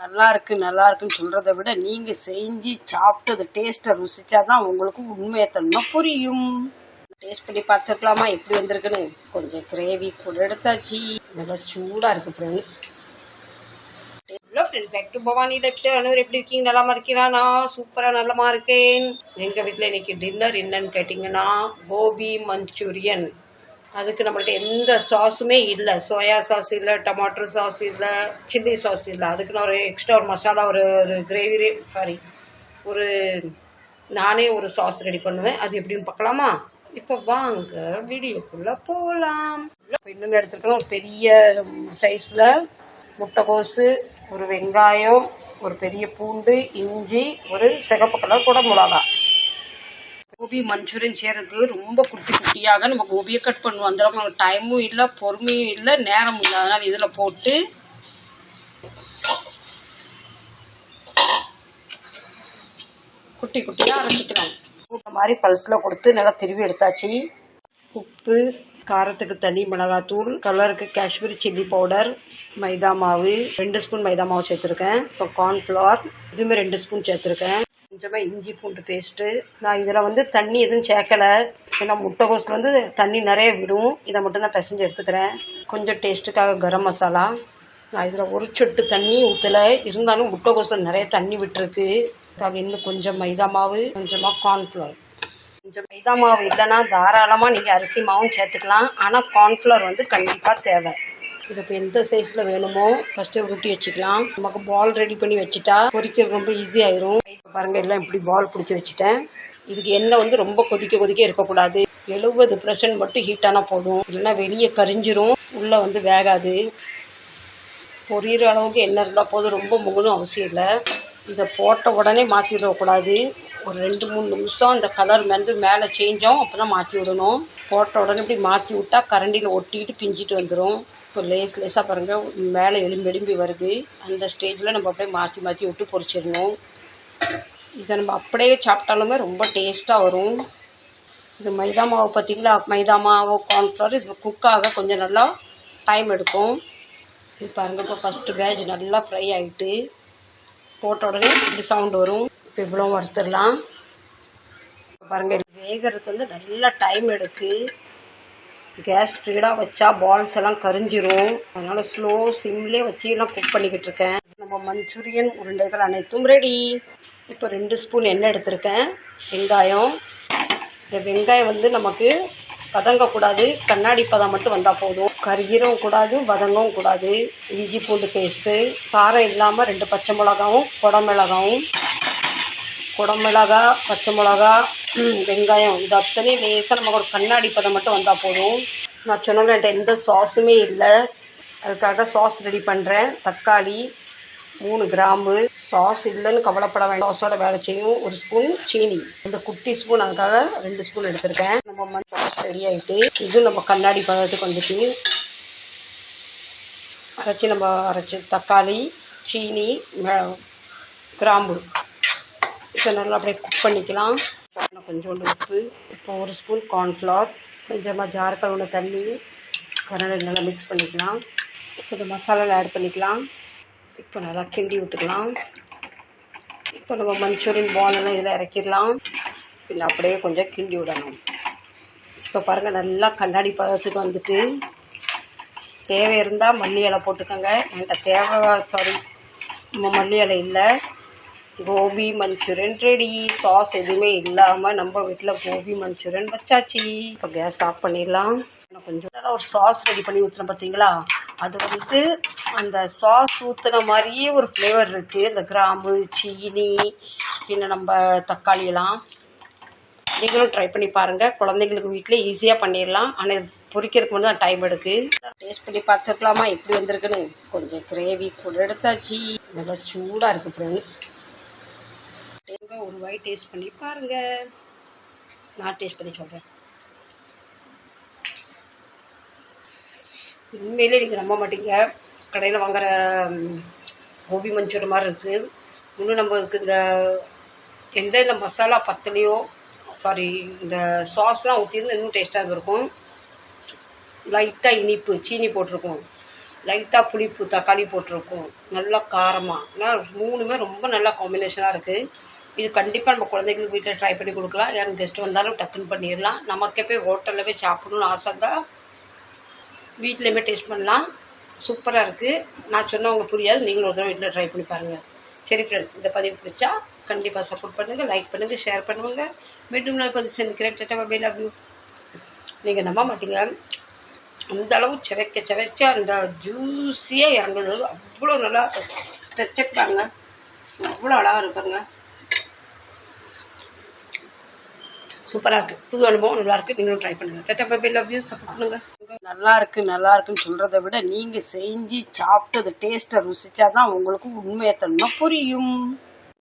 நல்லா இருக்கு நல்லா இருக்குன்னு சொல்றதை விட நீங்க செஞ்சு சாப்பிட்டு அந்த டேஸ்ட்டை ருசிச்சாதான் உங்களுக்கு உண்மையத்தன்மை புரியும். டேஸ்ட் பண்ணி பார்த்துருக்கலாமா? எப்படி வந்திருக்குன்னு? கொஞ்சம் கிரேவி கூட எடுத்தாச்சு. நல்லா சூடாக இருக்கு friends hello friends back to Bhavani lifestyle அனைவரும் எப்படி இருக்கீங்க? நல்லா இருக்கீங்களா? நான் சூப்பராக நல்லமா இருக்கேன். எங்கள் வீட்டில் இன்னைக்கு டின்னர் என்னன்னு கேட்டிங்கன்னா கோபி மஞ்சூரியன். அதுக்கு நம்மள்ட்ட எந்த சாஸுமே இல்லை. சோயா சாஸ் இல்லை டொமாட்டோ சாஸ் இல்லை சில்லி சாஸ் இல்லை. அதுக்கு நான் ஒரு எக்ஸ்ட்ரா ஒரு மசாலா ஒரு ஒரு கிரேவி சாரி ஒரு நானே ஒரு சாஸ் ரெடி பண்ணுவேன். அது எப்படின்னு பார்க்கலாமா? இப்போ வாங்க வீடியோக்குள்ளே போகலாம் இன்னொன்று எடுத்துருக்கோம் ஒரு பெரிய சைஸில் முட்டைகோசு ஒரு வெங்காயம் ஒரு பெரிய பூண்டு இஞ்சி ஒரு சிகப்பு கலர் கூட மிளகா கோபி மஞ்சூரியன் செய்கிறது ரொம்ப குட்டி குட்டியாக நம்ம கோபியை கட் பண்ணுவோம். அந்த அளவுக்கு நமக்கு டைமும் இல்லை பொறுமையும் இல்லை நேரமும் இல்லை. அதனால் இதில் போட்டு குட்டி குட்டியாக அரைச்சிக்கலாம். இந்த மாதிரி பல்ஸில் கொடுத்து நல்லா திருவி எடுத்தாச்சு. உப்பு காரத்துக்கு தனி மிளகாத்தூள் கலருக்கு காஷ்மீரி சில்லி பவுடர் மைதா மாவு. ரெண்டு ஸ்பூன் மைதா மாவு சேர்த்துருக்கேன். இப்போ கார்ன்ஃப்ளவர் இதுவுமே ரெண்டு ஸ்பூன் சேர்த்துருக்கேன். கொஞ்சமாக இஞ்சி பூண்டு பேஸ்ட்டு நான் இதில் வந்து தண்ணி எதுவும் சேர்க்கலை. ஏன்னா முட்டைகோஸில் வந்து தண்ணி நிறைய விடும். இதை மட்டும் தான் பிசைஞ்சு எடுத்துக்கிறேன். கொஞ்சம் டேஸ்ட்டுக்காக கரம் மசாலா. நான் இதில் ஒரு சொட்டு தண்ணி ஊற்றலை இருந்தாலும் முட்டைகோஸில் நிறைய தண்ணி விட்டுருக்கு. அதுக்காக இன்னும் கொஞ்சம் மைதா மாவு கொஞ்சமாக கார்ன்ஃப்ளவர் கொஞ்சம் மைதா மாவு இல்லைன்னா தாராளமாக நீங்கள் அரிசி மாவும் சேர்த்துக்கலாம். ஆனால் கார்ன்ஃப்ளவர் வந்து கண்டிப்பாக தேவை. இது இப்போ எந்த சைஸில் வேணுமோ ஃபஸ்ட்டு உருட்டி வச்சுக்கலாம். நமக்கு பால் ரெடி பண்ணி வச்சுட்டா பொரிக்கிறது ரொம்ப ஈஸி ஆயிரும். இப்போ பாருங்கள் எல்லாம் இப்படி பால் பிடிச்சி வச்சுட்டேன். இதுக்கு எண்ணெய் வந்து ரொம்ப கொதிக்க கொதிக்க இருக்கக்கூடாது. எழுபது பர்சன்ட் மட்டும் ஹீட்டானா போதும். இல்லைன்னா வெளியே கரிஞ்சிரும். உள்ளே வந்து வேகாது. பொரியிற அளவுக்கு எண்ணெய் இருந்தால் போதும். ரொம்ப முகணும் அவசியம் இல்லை. இதை போட்ட உடனே மாற்றி விடக்கூடாது ஒரு ரெண்டு மூணு நிமிஷம் அந்த கலர் வந்து மேலே சேஞ்சாகும் அப்போ தான் மாற்றி விடணும் போட்ட உடனே இப்படி மாற்றி விட்டா கரண்டியில் ஒட்டிக்கிட்டு பிஞ்சிட்டு வந்துடும் இப்போ லேஸ் லேஸாக பாருங்கள் மேலே எலும்பி எலும்பி வருது. அந்த ஸ்டேஜில் நம்ம அப்படியே மாற்றி மாற்றி விட்டு பொறிச்சிடணும். இதை நம்ம அப்படியே சாப்பிட்டாலுமே ரொம்ப டேஸ்ட்டாக வரும். இது மைதா மாவு பார்த்திங்களா? மைதா மாவு கார்ன்ஃப்ளவர் இது குக்காக கொஞ்சம் நல்லா டைம் எடுக்கும். இது பாருங்கள் இப்போ ஃபஸ்ட்டு பேஜ் நல்லா ஃப்ரை ஆகிட்டு போட்ட உடனே இப்படி சவுண்ட் வரும். இப்போ இவ்வளோ வறுத்துடலாம் பாருங்கள் வேகிறதுக்கு வந்து நல்லா டைம் எடுக்கு. கேஸ் ஸ்பீடாக வச்சா பால்ஸ் எல்லாம் கரிஞ்சிரும். அதனால் ஸ்லோ சிம்லேயே வச்சு எல்லாம் குக் பண்ணிக்கிட்டு இருக்கேன். நம்ம மஞ்சூரியன் உருண்டைகள் அனைத்தும் ரெடி இப்போ ரெண்டு ஸ்பூன் எண்ணெய் எடுத்திருக்கேன். வெங்காயம். இந்த வெங்காயம் வந்து நமக்கு வதங்கக்கூடாது. கண்ணாடி பதம் மட்டும் வந்தால் போதும். கருகிரும் கூடாது வதங்கவும் கூடாது. இஞ்சி பூண்டு பேஸ்ட்டு காரம் இல்லாமல் ரெண்டு பச்சை மிளகாவும் குடமிளகாவும். குடமிளகா பச்சை மிளகா வெங்காயம். இது அத்தனையும் லேசாக நமக்கு ஒரு கண்ணாடி பதம் மட்டும் வந்தால் போதும். நான் சொன்னோம் என்கிட்ட எந்த சாஸுமே இல்லை. அதுக்காக சாஸ் ரெடி பண்ணுறேன் தக்காளி மூணு கிராம்பு. சாஸ் இல்லைன்னு கவலைப்பட வேண்டாம். சாஸோட வேலை செய்யும் ஒரு ஸ்பூன் சீனி. இந்த குட்டி ஸ்பூன் அதுக்காக ரெண்டு ஸ்பூன் எடுத்திருக்கேன். நம்ம மண் சாஸ் ரெடி ஆகிட்டு இது நம்ம கண்ணாடி பதத்துக்கு வந்துட்டு அரைச்சி நம்ம அரைச்சி தக்காளி சீனி கிராம்பு. இதை நல்லா அப்படியே குக் பண்ணிக்கலாம். கொஞ்சோண்டு உப்பு இப்போ ஒரு ஸ்பூன் கார்ன்ஃப்ளவர் கொஞ்சமாக ஜார்க்கல் ஒன்று தண்ணி கரண்டில் நல்லா மிக்ஸ் பண்ணிக்கலாம். கொஞ்சம் இந்த மசாலாவில் ஆட் பண்ணிக்கலாம். இப்போ நல்லா கிண்டி விட்டுக்கலாம். இப்போ நம்ம மஞ்சூரியன் பாலெல்லாம் இதில் இறக்கிடலாம். பின்ன அப்படியே கொஞ்சம் கிண்டி விடணும். இப்போ பாருங்கள் நல்லா கண்ணாடி பதத்துக்கு வந்துட்டு. தேவை இருந்தால் மல்லி இலை போட்டுக்கோங்க. என்கிட்ட தேவை சாரி மல்லி இலை இல்லை. கோபி மஞ்சூரியன் ரெடி சாஸ் எதுவுமே இல்லாமல் நம்ம வீட்டில் கோபி மஞ்சூரியன் வச்சாச்சு. இப்போ கேஸ் ஆஃப் பண்ணிடலாம். இன்னும் கொஞ்சம். ஒரு சாஸ் ரெடி பண்ணி ஊற்றுனோம் பார்த்தீங்களா அது வந்து அந்த சாஸ் ஊற்றுன மாதிரியே ஒரு ஃப்ளேவர் இருக்குது இந்த கிராம்பு சீனி பின்ன நம்ம தக்காளி எல்லாம். நீங்களும் ட்ரை பண்ணி பாருங்கள் குழந்தைங்களுக்கு வீட்டிலே ஈஸியாக பண்ணிடலாம். ஆனால் இது பொரிக்கிறதுக்கு மட்டும் தான் டைம் எடுக்குது டேஸ்ட் பண்ணி பார்த்துருக்கலாமா எப்படி வந்திருக்குன்னு? கொஞ்சம் கிரேவி கூட எடுத்தாச்சு. நல்லா சூடாக இருக்குது ஃப்ரெண்ட்ஸ் ஒரு வாய் டேஸ்ட் பண்ணி பாருங்கள் நான் டேஸ்ட் பண்ணி சொல்கிறேன் உண்மையிலே நீங்கள் நம்ப மாட்டீங்க. கடையில் வாங்குற கோபி மஞ்சூர் மாதிரி இருக்குது இன்னும் நம்மளுக்கு இந்த எந்த இந்த மசாலா பத்தலையோ சாரி இந்த சாஸ்லாம் ஊற்றிருந்து இன்னும் டேஸ்ட்டாக இருக்கும். லைட்டாக இனிப்பு சீனி போட்டிருக்கோம். லைட்டாக புளிப்பு தக்காளி போட்டிருக்கோம். நல்லா காரமாக ஆனால் மூணுமே ரொம்ப நல்லா காம்பினேஷனாக இருக்குது இது கண்டிப்பாக நம்ம குழந்தைங்களுக்கு வீட்டில் ட்ரை பண்ணி கொடுக்கலாம். யாரும் கெஸ்ட் வந்தாலும் டக்குன்னு பண்ணிடலாம். நமக்கே போய் ஹோட்டலில் போய் சாப்பிடணும்னு ஆசை தான் வீட்லேயுமே டேஸ்ட் பண்ணலாம். சூப்பராக இருக்குது நான் சொன்னவங்க புரியாது. நீங்களும் ஒரு தடவை வீட்டில் ட்ரை பண்ணி பாருங்கள் சரி ஃப்ரெண்ட்ஸ் இந்த பதிவு பிடிச்சா கண்டிப்பாக சப்போர்ட் பண்ணுங்கள் லைக் பண்ணுங்கள் ஷேர் பண்ணுவாங்க மீண்டும் நான் பதிவு செஞ்சுக்கிறேன் டேட்டா மொபைல் அப்யூ நீங்கள் நம்ப மாட்டீங்க. அந்த அளவு செவைக்க செவைக்க அந்த ஜூஸியாக இறங்குது. அவ்வளோ நல்லா ஸ்ட்ரெச்சக் அவ்வளோ அழகாக இருப்பாருங்க சூப்பராக இருக்குது புது அனுபவம் நல்லா இருக்குது நீங்களும் ட்ரை பண்ணுங்கள் டேட்டா பை லவ் யூ சப்போர்ட் பண்ணுங்கள் நல்லா இருக்குது நல்லா இருக்குன்னு சொல்கிறத விட நீங்கள் செஞ்சு சாப்பிட்டு அந்த டேஸ்ட்டை ருசிச்சா தான் உங்களுக்கு உண்மையத்தன்மை புரியும்.